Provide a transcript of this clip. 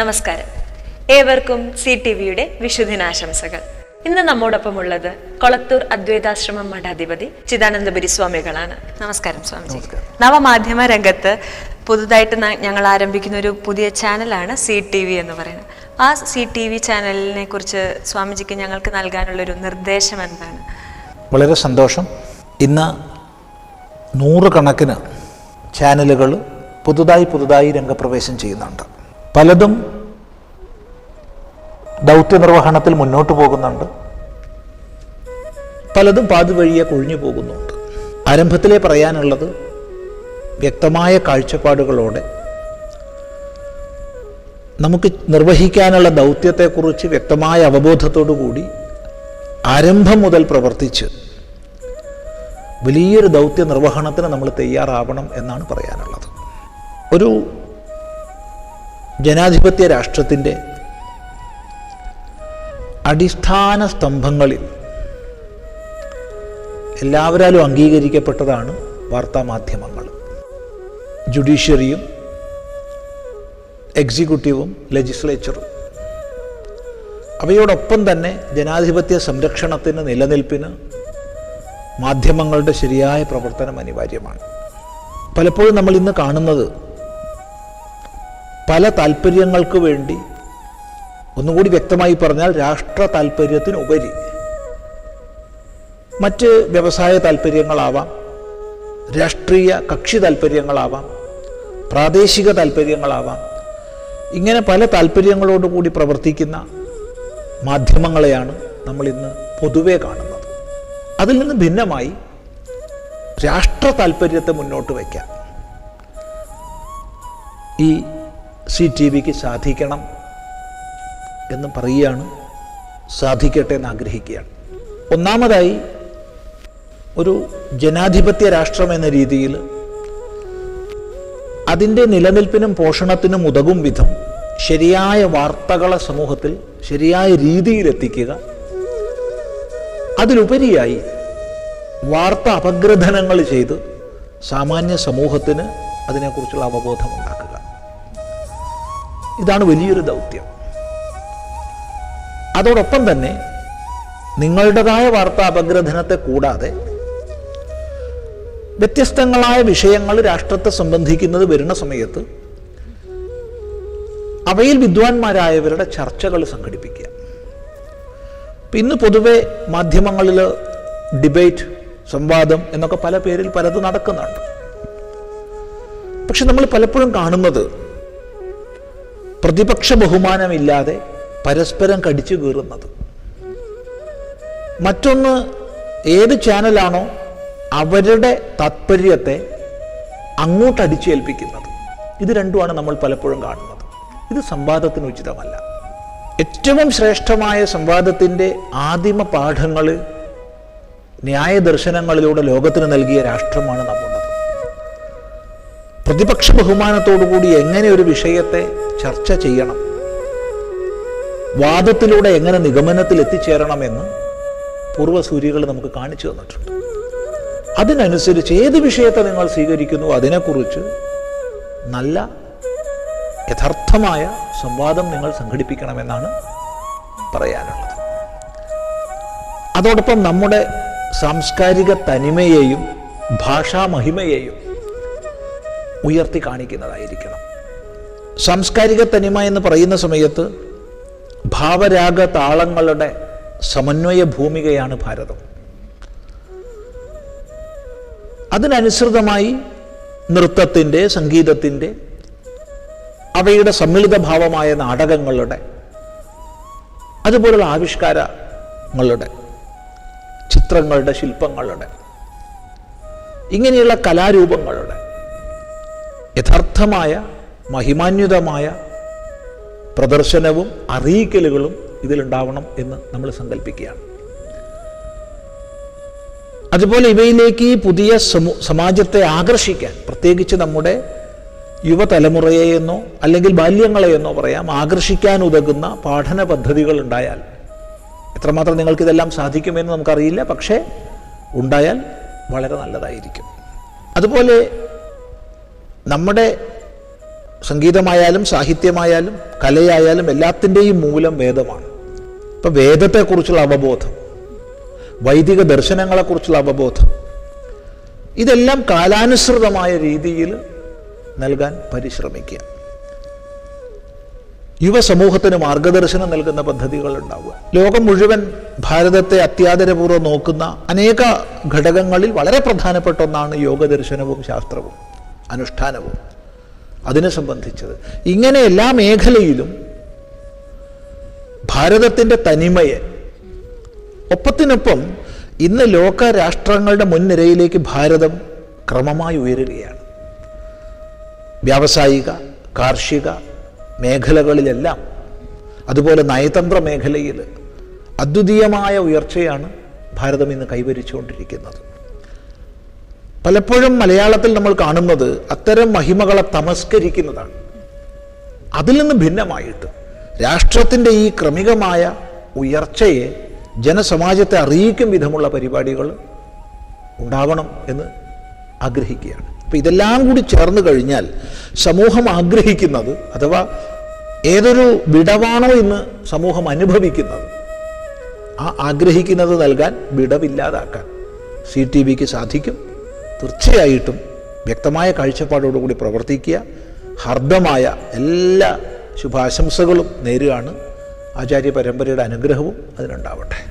നമസ്കാരം. ഏവർക്കും C T വിയുടെ വിശുദ്ധിനാശംസകൾ. ഇന്ന് നമ്മോടൊപ്പം ഉള്ളത് കൊളത്തൂർ അദ്വൈതാശ്രമം മഠാധിപതി ചിദാനന്ദപുരി സ്വാമികളാണ് നമസ്കാരം സ്വാമിജി. നവമാധ്യമ രംഗത്ത് പുതുതായിട്ട് ഞങ്ങൾ ആരംഭിക്കുന്ന ഒരു പുതിയ ചാനലാണ് സി ടി വി എന്ന് പറയുന്നത്. ആ സി ടി വി ചാനലിനെ കുറിച്ച് സ്വാമിജിക്ക് ഞങ്ങൾക്ക് നൽകാനുള്ളൊരു നിർദ്ദേശം എന്താണ്? വളരെ സന്തോഷം. ഇന്ന് നൂറുകണക്കിന് ചാനലുകൾ പുതുതായി പുതുതായി രംഗപ്രവേശം ചെയ്യുന്നുണ്ട്. പലതും ദൗത്യ നിർവഹണത്തിൽ മുന്നോട്ട് പോകുന്നുണ്ട്. പലതും പാതി വഴിയെ കൊഴിഞ്ഞു പോകുന്നുണ്ട്. ആരംഭത്തിലെ പറയാനുള്ളത് വ്യക്തമായ കാഴ്ചപ്പാടുകളോടെ നമുക്ക് നിർവഹിക്കാനുള്ള ദൗത്യത്തെക്കുറിച്ച് വ്യക്തമായ അവബോധത്തോടു കൂടി ആരംഭം മുതൽ പ്രവർത്തിച്ച് വലിയൊരു ദൗത്യ നിർവഹണത്തിന് നമ്മൾ തയ്യാറാവണം എന്നാണ് പറയാനുള്ളത്. ഒരു ജനാധിപത്യ രാഷ്ട്രത്തിന്റെ അടിസ്ഥാന സ്തംഭങ്ങളിൽ എല്ലാവരാലും അംഗീകരിക്കപ്പെട്ടതാണ് വാർത്താ മാധ്യമങ്ങൾ ജുഡീഷ്യറിയും എക്സിക്യൂട്ടീവും ലെജിസ്ലേച്ചറും. അവയോടൊപ്പം തന്നെ ജനാധിപത്യ സംരക്ഷണത്തിന് നിലനിൽപ്പിന് മാധ്യമങ്ങളുടെ ശരിയായ പ്രവർത്തനം അനിവാര്യമാണ്. പലപ്പോഴും നമ്മൾ ഇന്ന് കാണുന്നത് പല താല്പര്യങ്ങൾക്ക് വേണ്ടി ഒന്നുകൂടി വ്യക്തമായി പറഞ്ഞാൽ രാഷ്ട്ര താല്പര്യത്തിനുപരി മറ്റ് വ്യവസായ താല്പര്യങ്ങളാവാം രാഷ്ട്രീയ കക്ഷി താല്പര്യങ്ങളാവാം പ്രാദേശിക താല്പര്യങ്ങളാവാം. ഇങ്ങനെ പല താല്പര്യങ്ങളോടുകൂടി പ്രവർത്തിക്കുന്ന മാധ്യമങ്ങളെയാണ് നമ്മളിന്ന് പൊതുവേ കാണുന്നത്. അതിൽ നിന്ന് ഭിന്നമായി രാഷ്ട്ര താല്പര്യത്തെ മുന്നോട്ട് വയ്ക്കാൻ ഈ സി ടി വിക്ക് സാധിക്കണം എന്ന് പറയുകയാണ് സാധിക്കട്ടെ എന്ന് ആഗ്രഹിക്കുകയാണ്. ഒന്നാമതായി ഒരു ജനാധിപത്യ രാഷ്ട്രം എന്ന രീതിയിൽ അതിന്റെ നിലനിൽപ്പിനും പോഷണത്തിനും ഉതകും വിധം ശരിയായ വാർത്തകളെ സമൂഹത്തിൽ ശരിയായ രീതിയിൽ എത്തിക്കുക അതിലുപരിയായി വാർത്ത അപഗ്രഥനങ്ങൾ ചെയ്ത് സാമാന്യ സമൂഹത്തിന് അതിനെക്കുറിച്ചുള്ള അവബോധം ഉണ്ടാക്കുക. ഇതാണ് വലിയൊരു ദൗത്യം. അതോടൊപ്പം തന്നെ നിങ്ങളുടേതായ വാർത്താ അപഗ്രഥനത്തെ കൂടാതെ വ്യത്യസ്തങ്ങളായ വിഷയങ്ങൾ രാഷ്ട്രത്തെ സംബന്ധിക്കുന്നത് വരുന്ന സമയത്ത് അവയിൽ വിദ്വാൻമാരായവരുടെ ചർച്ചകൾ സംഘടിപ്പിക്കുക. പിന്നെ പൊതുവെ മാധ്യമങ്ങളിൽ ഡിബേറ്റ് സംവാദം എന്നൊക്കെ പല പേരിൽ പലത് നടക്കുന്നുണ്ട്. പക്ഷെ നമ്മൾ പലപ്പോഴും കാണുന്നത് പ്രതിപക്ഷ ബഹുമാനമില്ലാതെ പരസ്പരം കടിച്ചു കീറുന്നത്. മറ്റൊന്ന് ഏത് ചാനലാണോ അവരുടെ താത്പര്യത്തെ അങ്ങോട്ട് അടിച്ചേൽപ്പിക്കുന്നത് ഇത് രണ്ടുമാണ് നമ്മൾ പലപ്പോഴും കാണുന്നത്. ഇത് സംവാദത്തിന് ഉചിതമല്ല. ഏറ്റവും ശ്രേഷ്ഠമായ സംവാദത്തിന്റെ ആദിമ പാഠങ്ങൾ ന്യായദർശനങ്ങളിലൂടെ ലോകത്തിന് നൽകിയ രാഷ്ട്രമാണ് നമ്മുള്ളത് പ്രതിപക്ഷ ബഹുമാനത്തോടുകൂടി എങ്ങനെ ഒരു വിഷയത്തെ ചർച്ച ചെയ്യണം? വാദത്തിലൂടെ എങ്ങനെ നിഗമനത്തിൽ എത്തിച്ചേരണമെന്ന് പൂർവസൂര്യകൾ നമുക്ക് കാണിച്ചു തന്നിട്ടുണ്ട്. അതിനനുസരിച്ച് ഏത് വിഷയത്തെ നിങ്ങൾ സ്വീകരിക്കുന്നു അതിനെക്കുറിച്ച് നല്ല യഥാർത്ഥമായ സംവാദം നിങ്ങൾ സംഘടിപ്പിക്കണമെന്നാണ് പറയാനുള്ളത്. അതോടൊപ്പം നമ്മുടെ സാംസ്കാരിക തനിമയെയും ഭാഷാ മഹിമയെയും ഉയർത്തി കാണിക്കുന്നതായിരിക്കണം. സാംസ്കാരിക തനിമ എന്ന് പറയുന്ന സമയത്ത് ഭാവരാഗ താളങ്ങളുടെ സമന്വയ ഭൂമികയാണ് ഭാരതം. അതിനനുസൃതമായി നൃത്തത്തിന്റെ സംഗീതത്തിന്റെ അവയുടെ സമ്മിളിത ഭാവമായ നാടകങ്ങളുടെ അതുപോലുള്ള ആവിഷ്കാരങ്ങളുടെ ചിത്രങ്ങളുടെ ശില്പങ്ങളുടെ ഇങ്ങനെയുള്ള കലാരൂപങ്ങളുടെ യഥാർത്ഥമായ മഹിമാന്വിതമായ പ്രദർശനവും അറിയിക്കലുകളും ഇതിലുണ്ടാവണം എന്ന് നമ്മൾ സങ്കല്പിക്കുകയാണ് അതുപോലെ ഇവയിലേക്ക് ഈ പുതിയ സമൂ സമാജത്തെ ആകർഷിക്കാൻ പ്രത്യേകിച്ച് നമ്മുടെ യുവതലമുറയെയെന്നോ അല്ലെങ്കിൽ ബാല്യങ്ങളെയെന്നോ പറയാം ആകർഷിക്കാൻ ഉതകുന്ന പാഠന പദ്ധതികൾ ഉണ്ടായാൽ എത്രമാത്രം നിങ്ങൾക്കിതെല്ലാം സാധിക്കുമെന്ന് നമുക്കറിയില്ല പക്ഷേ ഉണ്ടായാൽ വളരെ നല്ലതായിരിക്കും. അതുപോലെ നമ്മുടെ സംഗീതമായാലും സാഹിത്യമായാലും കലയായാലും എല്ലാത്തിന്റെയും മൂലം വേദമാണ്. ഇപ്പം വേദത്തെക്കുറിച്ചുള്ള അവബോധം വൈദിക ദർശനങ്ങളെക്കുറിച്ചുള്ള അവബോധം ഇതെല്ലാം കാലാനുസൃതമായ രീതിയിൽ നൽകാൻ പരിശ്രമിക്കുക. യുവസമൂഹത്തിന് മാർഗദർശനം നൽകുന്ന പദ്ധതികൾ ഉണ്ടാവുക ലോകം മുഴുവൻ ഭാരതത്തെ അത്യാദരപൂർവം നോക്കുന്ന അനേക ഘടകങ്ങളിൽ വളരെ പ്രധാനപ്പെട്ട ഒന്നാണ് യോഗ ദർശനവും ശാസ്ത്രവും. അനുഷ്ഠാനവും. അതിനെ സംബന്ധിച്ചത്. ഇങ്ങനെ എല്ലാ മേഖലയിലും ഭാരതത്തിന്റെ തനിമയെ ഒപ്പത്തിനൊപ്പം ഇന്ന് ലോക രാഷ്ട്രങ്ങളുടെ മുൻനിരയിലേക്ക് ഭാരതം ക്രമമായി ഉയരുകയാണ്. വ്യാവസായിക കാർഷിക മേഖലകളിലെല്ലാം അതുപോലെ നയതന്ത്ര മേഖലയിൽ അദ്വിതീയമായ ഉയർച്ചയാണ് ഭാരതം ഇന്ന് കൈവരിച്ചുകൊണ്ടിരിക്കുന്നത്. പലപ്പോഴും മലയാളത്തിൽ നമ്മൾ കാണുന്നത് അത്തരം മഹിമകളെ തമസ്കരിക്കുന്നതാണ്. അതിൽ നിന്ന് ഭിന്നമായിട്ട് രാഷ്ട്രത്തിന്റെ ഈ ക്രമികമായ ഉയർച്ചയെ ജനസമാജത്തെ അറിയിക്കും വിധമുള്ള പരിപാടികൾ ഉണ്ടാവണം എന്ന് ആഗ്രഹിക്കുകയാണ്. അപ്പം ഇതെല്ലാം കൂടി ചേർന്ന് കഴിഞ്ഞാൽ സമൂഹം ആഗ്രഹിക്കുന്നത് അഥവാ ഏതൊരു വിടവാണോ ഇന്ന് സമൂഹം അനുഭവിക്കുന്നത് ആ ആഗ്രഹിക്കുന്നത് നൽകാൻ വിടവില്ലാതാക്കാൻ സി ടി വിക്ക് സാധിക്കും. തീർച്ചയായിട്ടും വ്യക്തമായ കാഴ്ചപ്പാടോടുകൂടി പ്രവർത്തിക്കുക. ഹർദമായ എല്ലാ ശുഭാശംസകളും നേരുകയാണ്. ആചാര്യ പരമ്പരയുടെ അനുഗ്രഹവും അതിനുണ്ടാവട്ടെ.